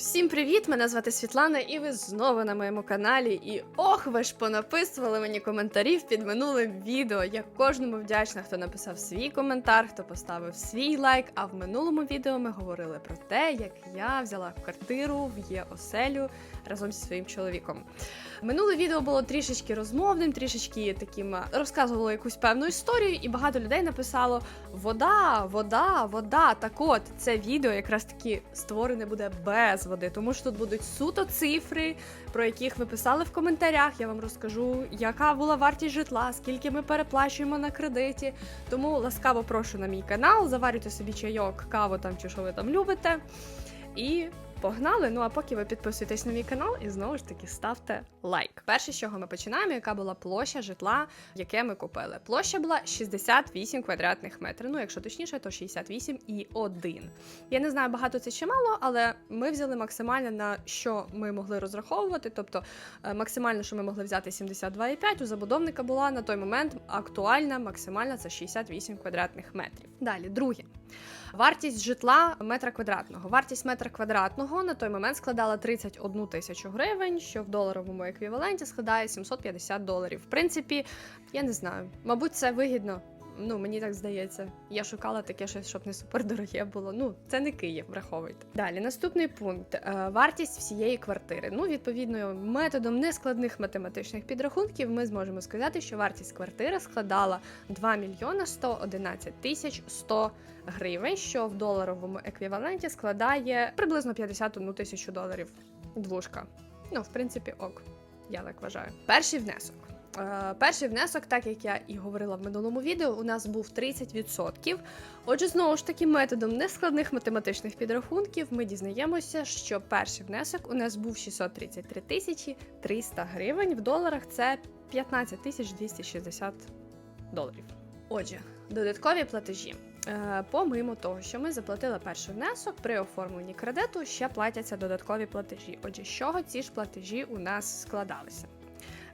Всім привіт! Мене звати Світлана, і ви знову на моєму каналі. І ох, ви ж понаписували мені коментарів під минулим відео. Я кожному вдячна, хто написав свій коментар, хто поставив свій лайк. А в минулому відео ми говорили про те, як я взяла квартиру в є оселю разом зі своїм чоловіком. Минуле відео було трішечки розмовним, трішечки таким е, розказувало якусь певну історію, і багато людей написало: вода, вода, вода. Так от це відео якраз таки створене буде без води, тому що тут будуть суто цифри, про яких ви писали в коментарях. Я вам розкажу, яка була вартість житла, скільки ми переплачуємо на кредиті. Тому ласкаво прошу на мій канал, заварюйте собі чайок, каву там чи що ви там любите. І погнали. Ну а поки ви підписуєтесь на мій канал і знову ж таки ставте лайк. Перше, з чого ми починаємо, яка була площа житла, яке ми купили. Площа була 68 квадратних метрів. Ну, якщо точніше, то 68 і 1. Я не знаю, багато це чи мало, але ми взяли максимально на що ми могли розраховувати. Тобто е, максимально, що ми могли взяти 72,5, у забудовника була на той момент актуальна, максимальна це 68 квадратних метрів. Далі, друге. Вартість житла метра квадратного. Вартість метра квадратного на той момент складала 31 тисячу гривень, що в доларовому еквіваленті складає 750 доларів. В принципі, я не знаю. Мабуть, це вигідно. Ну, мені так здається. Я шукала таке щось, щоб не супердороге було. Ну, це не Київ, враховуйте. Далі, наступний пункт: Е, вартість всієї квартири. Ну, відповідно, методом нескладних математичних підрахунків ми зможемо сказати, що вартість квартири складала 2 мільйона 111 тисяч 100 гривень, що в доларовому еквіваленті складає приблизно 51 тисячу доларів. Двушка. Ну, в принципі, ок. Я так вважаю. Перший внесок. Е, перший внесок, так як я і говорила в минулому відео, у нас був 30%. Отже, знову ж таки, методом нескладних математичних підрахунків ми дізнаємося, що перший внесок у нас був 633 тисячі 300 гривень. В доларах це 15 тисяч 260 доларів. Отже, додаткові платежі. Е, Помимо того, що ми заплатили перший внесок, при оформленні кредиту ще платяться додаткові платежі. Отже, з чого ці ж платежі у нас складалися?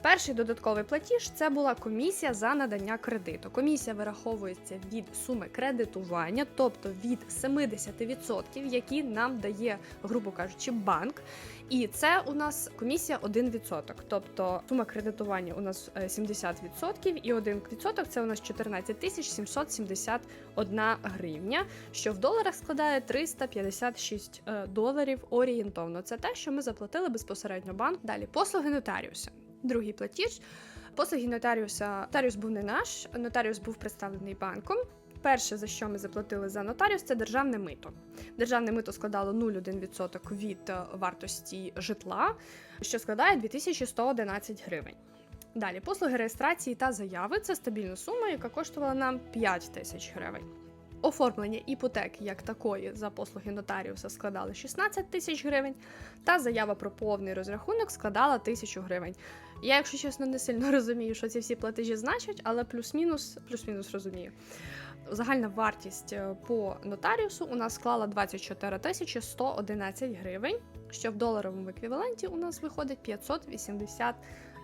Перший додатковий платіж це була комісія за надання кредиту. Комісія вираховується від суми кредитування, тобто від 70%, які нам дає, грубо кажучи, банк. І це у нас комісія 1%. Тобто сума кредитування у нас е, 70%, і 1% це у нас 14 тисяч 771 гривня, що в доларах складає 356 е, доларів орієнтовно. Це те, що ми заплатили безпосередньо банк. Далі послуги нотаріуса. Другий платіж. Послуги нотаріуса. Нотаріус був не наш, нотаріус був представлений банком. Перше, за що ми заплатили за нотаріус, це державне мито. Державне мито складало 0,1% від е, вартості житла, що складає 2111 гривень. Далі, послуги реєстрації та заяви це стабільна сума, яка коштувала нам 5 тисяч гривень. Оформлення іпотеки як такої за послуги нотаріуса складали 16 тисяч гривень, та заява про повний розрахунок складала тисячу гривень. Я, якщо чесно, не сильно розумію, що ці всі платежі значать, але плюс-мінус, плюс-мінус розумію. Загальна вартість е, по нотаріусу у нас склала 24 тисячі 111 гривень, що в доларовому еквіваленті у нас виходить 580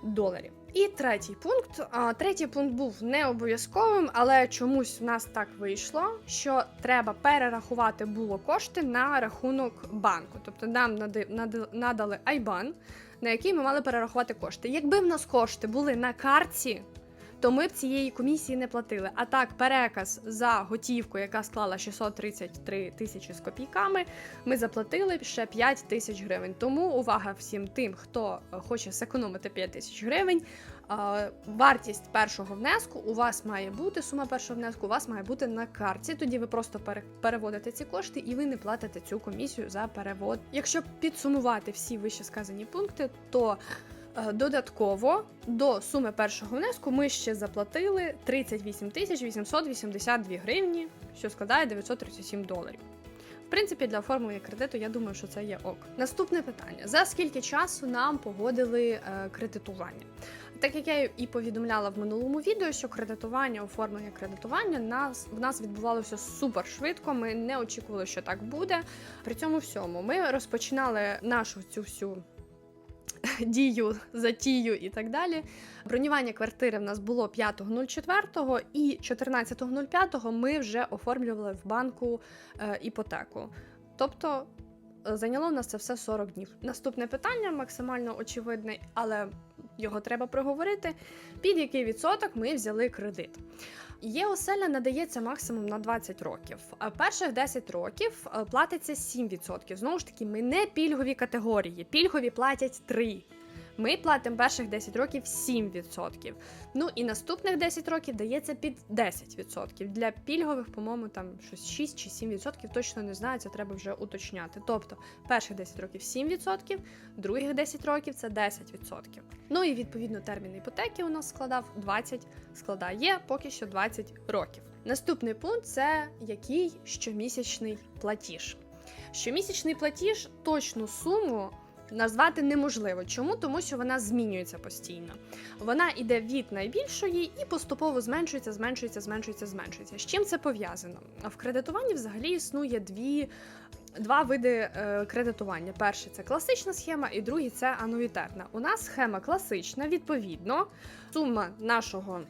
доларів. І третій пункт. А, третій пункт був не обов'язковим, але чомусь в нас так вийшло, що треба перерахувати було кошти на рахунок банку. Тобто нам надали айбан, на який ми мали перерахувати кошти. Якби в нас кошти були на картці, то ми б цієї комісії не платили. А так, переказ за готівку, яка склала 633 тисячі з копійками, ми заплатили ще 5 тисяч гривень. Тому увага всім тим, хто е, хоче зекономити 5 тисяч гривень. Вартість першого внеску у вас має бути, сума першого внеску у вас має бути на картці. Тоді ви просто пере- переводите ці кошти і ви не платите цю комісію за перевод. Якщо підсумувати всі вище сказані пункти, то Додатково до суми першого внеску ми ще заплатили 38 тисяч 882 гривні, що складає 937 доларів. В принципі, для оформлення кредиту я думаю, що це є ок. Наступне питання: за скільки часу нам погодили е, кредитування? Так як я і повідомляла в минулому відео, що кредитування, оформлення кредитування нас в нас відбувалося супер швидко. Ми не очікували, що так буде. При цьому всьому ми розпочинали нашу цю всю дію, затію і так далі. Бронювання квартири в нас було 5.04 і 14.05 ми вже оформлювали в банку е, іпотеку. Тобто е, зайняло в нас це все 40 днів. Наступне питання максимально очевидне, але його треба проговорити. Під який відсоток ми взяли кредит? Є оселя надається максимум на 20 років. А перших 10 років е, платиться 7%. Знову ж таки, ми не пільгові категорії. Пільгові платять 3. Ми платимо перших 10 років 7%. Ну і наступних 10 років дається під 10%. Для пільгових, по-моєму, там щось 6 чи 7%, точно не знаю, це треба вже уточняти. Тобто, перших 10 років 7%, других 10 років це 10%. Ну і відповідно термін іпотеки у нас складав 20, складає поки що 20 років. Наступний пункт це який щомісячний платіж. Щомісячний платіж точну суму назвати неможливо. Чому? Тому що вона змінюється постійно. Вона йде від найбільшої і поступово зменшується, зменшується, зменшується, зменшується. З чим це пов'язано? В кредитуванні взагалі існує дві. Два види е, кредитування. Перший це класична схема, і другий це ануїтетна. У нас схема класична, відповідно, сума нашого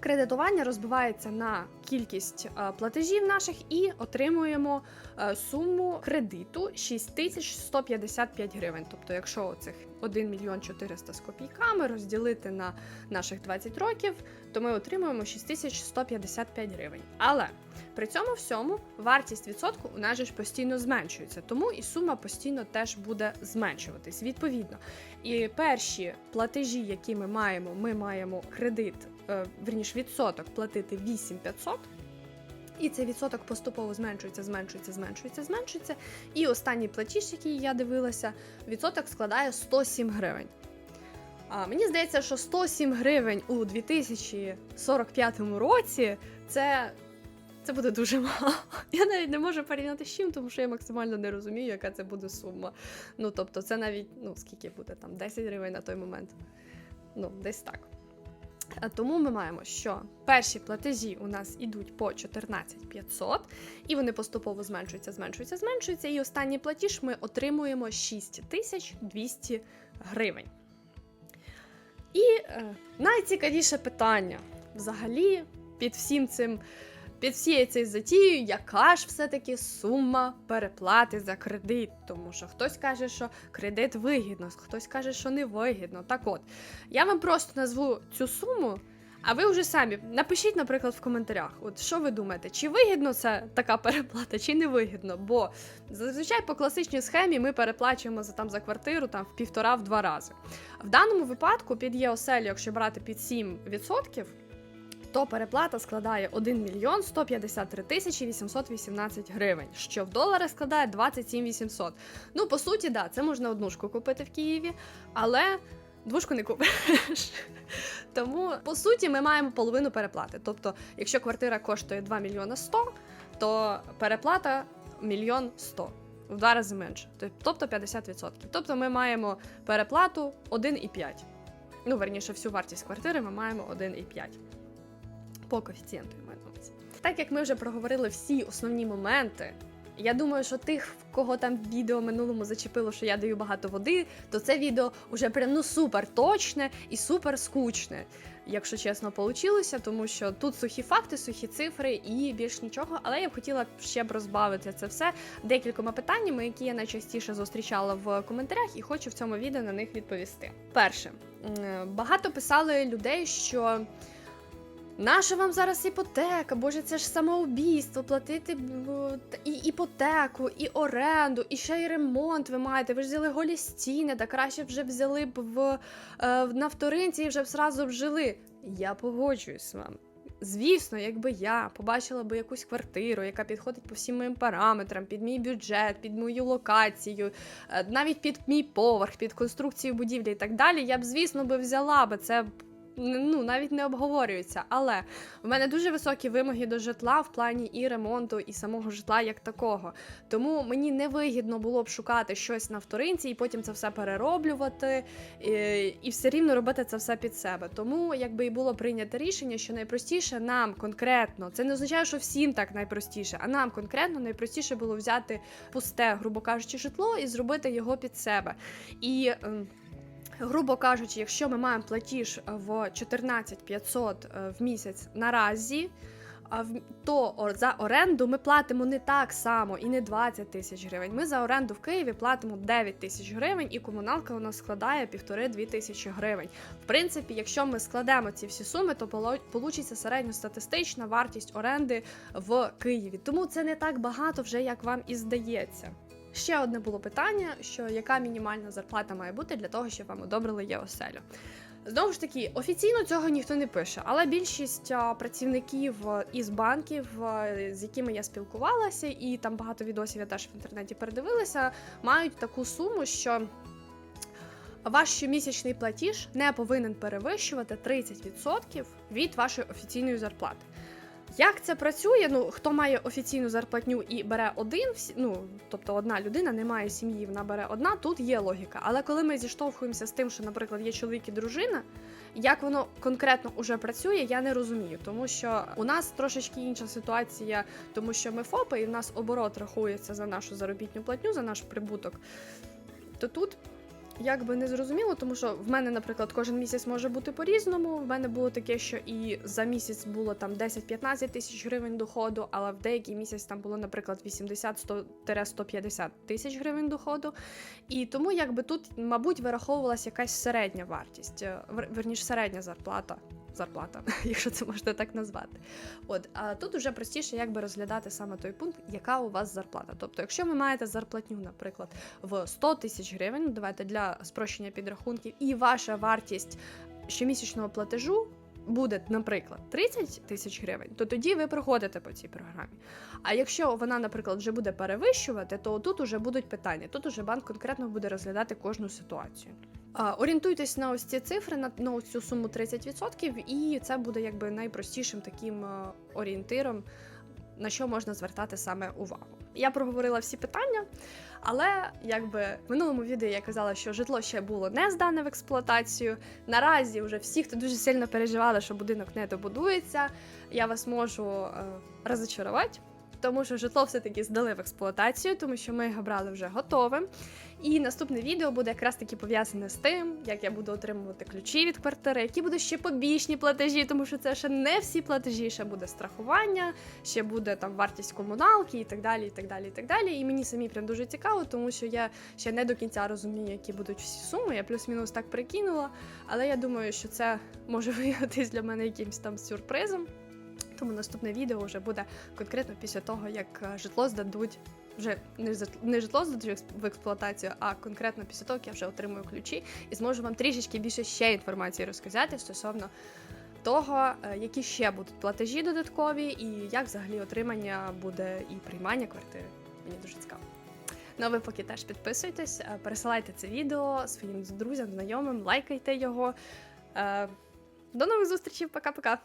кредитування розбивається на кількість е, платежів наших і отримуємо е, суму кредиту 6155 гривень. Тобто, якщо цих 1 мільйон 400 з копійками розділити на наших 20 років, то ми отримуємо 6155 гривень. Але при цьому всьому вартість відсотку у нас же ж постійно зменшується, тому і сума постійно теж буде зменшуватись. Відповідно, і перші платежі, які ми маємо, ми маємо кредит, верніш відсоток платити 8500, і цей відсоток поступово зменшується, зменшується, зменшується, зменшується. І останній платіж, який я дивилася, відсоток складає 107 гривень. А мені здається, що 107 гривень у 2045 році це. Це буде дуже мало. Я навіть не можу порівняти з чим, тому що я максимально не розумію, яка це буде сума. Ну тобто, це навіть ну скільки буде там 10 гривень на той момент. Ну, десь так. А Тому ми маємо, що перші платежі у нас ідуть по 14 500, і вони поступово зменшуються, зменшуються, зменшуються. І останній платіж ми отримуємо 6200 гривень. І е, найцікавіше питання взагалі під всім цим. Під всією цією затією, яка ж все-таки сума переплати за кредит? Тому що хтось каже, що кредит вигідно, хтось каже, що не вигідно. Так от, я вам просто назву цю суму, а ви вже самі напишіть, наприклад, в коментарях, от що ви думаєте, чи вигідно це така переплата, чи не вигідно? Бо зазвичай по класичній схемі ми переплачуємо за там за квартиру там в півтора-в два рази. В даному випадку під ЄОСЕЛ, якщо брати під 7%, то переплата складає 1 мільйон 153 тисячі 818 гривень, що в доларах складає 27 800. Ну, по суті, да, це можна однушку купити в Києві, але двушку не купиш. Тому, по суті, ми маємо половину переплати. Тобто, якщо квартира коштує 2 мільйона 100, то переплата мільйон 100. В два рази менше, тобто 50%. Тобто ми маємо переплату 1,5. Ну, верніше, всю вартість квартири ми маємо 1,5 по коефіцієнту я. Так як ми вже проговорили всі основні моменти, я думаю, що тих, в кого там відео минулому зачепило, що я даю багато води, то це відео вже прям ну супер точне і супер скучне, якщо чесно, получилося, тому що тут сухі факти, сухі цифри і більш нічого. Але я б хотіла ще б розбавити це все декількома питаннями, які я найчастіше зустрічала в коментарях, і хочу в цьому відео на них відповісти. Перше, багато писали людей, що. Наша вам зараз іпотека? Боже, це ж самоубійство, платити і іпотеку, і оренду, і ще й ремонт ви маєте. Ви ж взяли голі стіни, та краще вже взяли б в, е, на вторинці і вже б зразу б. Я погоджуюсь з вами. Звісно, якби я побачила би якусь квартиру, яка підходить по всім моїм параметрам, під мій бюджет, під мою локацію, е, навіть під мій поверх, під конструкцію будівлі і так далі, я б, звісно, би взяла би це ну навіть не обговорюється. Але в мене дуже високі вимоги до житла в плані і ремонту, і самого житла як такого. Тому мені не вигідно було б шукати щось на вторинці і потім це все перероблювати, і, і все рівно робити це все під себе. Тому якби і було прийнято рішення, що найпростіше нам конкретно, це не означає, що всім так найпростіше, а нам конкретно найпростіше було взяти пусте, грубо кажучи, житло і зробити його під себе. І ем, грубо кажучи, якщо ми маємо платіж в 14 500 е, в місяць наразі, то за оренду ми платимо не так само і не 20 тисяч гривень. Ми за оренду в Києві платимо 9 тисяч гривень, і комуналка у нас складає півтори-дві тисячі гривень. В принципі, якщо ми складемо ці всі суми, то получиться середньостатистична вартість оренди в Києві. Тому це не так багато вже, як вам і здається. Ще одне було питання: що яка мінімальна зарплата має бути для того, щоб вам одобрили є оселю. Знову ж таки, офіційно цього ніхто не пише, але більшість працівників із банків, з якими я спілкувалася, і там багато відосів я теж в інтернеті передивилася, мають таку суму, що ваш щомісячний платіж не повинен перевищувати 30% від вашої офіційної зарплати. Як це працює? Ну, хто має офіційну зарплатню і бере один, ну тобто одна людина не має сім'ї, вона бере одна, тут є логіка. Але коли ми зіштовхуємося з тим, що, наприклад, є чоловік і дружина, як воно конкретно уже працює, я не розумію, тому що у нас трошечки інша ситуація, тому що ми ФОПи, і в нас оборот рахується за нашу заробітну платню, за наш прибуток. То тут як би не зрозуміло, тому що в мене, наприклад, кожен місяць може бути по-різному. В мене було таке, що і за місяць було там 10-15 тисяч гривень доходу, але в деякий місяць там було, наприклад, 80-150 тисяч гривень доходу. І тому, якби тут, мабуть, вираховувалася якась середня вартість, е, верніш, середня зарплата. Зарплата, якщо це можна так назвати. От, а тут уже простіше, якби розглядати саме той пункт, яка у вас зарплата. Тобто, якщо ви маєте зарплатню, наприклад, в 100 тисяч гривень, ну, давайте для спрощення підрахунків, і ваша вартість щомісячного платежу буде, наприклад, 30 тисяч гривень, то тоді ви проходите по цій програмі. А якщо вона, наприклад, вже буде перевищувати, то тут уже будуть питання. Тут уже банк конкретно буде розглядати кожну ситуацію. Орієнтуйтесь на ось ці цифри, на, на ось цю суму 30%, і це буде якби найпростішим таким е, орієнтиром, на що можна звертати саме увагу. Я проговорила всі питання, але якби в минулому відео я казала, що житло ще було не здане в експлуатацію. Наразі вже всі, хто дуже сильно переживали, що будинок не добудується, я вас можу е, розочарувати. Тому що житло все-таки здали в експлуатацію, тому що ми його брали вже готовим. І наступне відео буде якраз таки пов'язане з тим, як я буду отримувати ключі від квартири, які будуть ще побічні платежі, тому що це ще не всі платежі, ще буде страхування, ще буде там вартість комуналки і так далі. І так далі, і так далі. І мені самі прям дуже цікаво, тому що я ще не до кінця розумію, які будуть всі суми. Я плюс-мінус так прикинула. Але я думаю, що це може виявитись для мене якимось там сюрпризом. Тому наступне відео вже буде конкретно після того, як е, житло здадуть. Вже не житло здадуть в експлуатацію, а конкретно після того, як я вже отримую ключі і зможу вам трішечки більше ще інформації розказати стосовно того, е, які ще будуть платежі додаткові, і як взагалі отримання буде і приймання квартири. Мені дуже цікаво. Ну, а ви поки теж підписуйтесь, е, пересилайте це відео своїм друзям, знайомим, лайкайте його. Е, До нових зустрічей, пока-пока!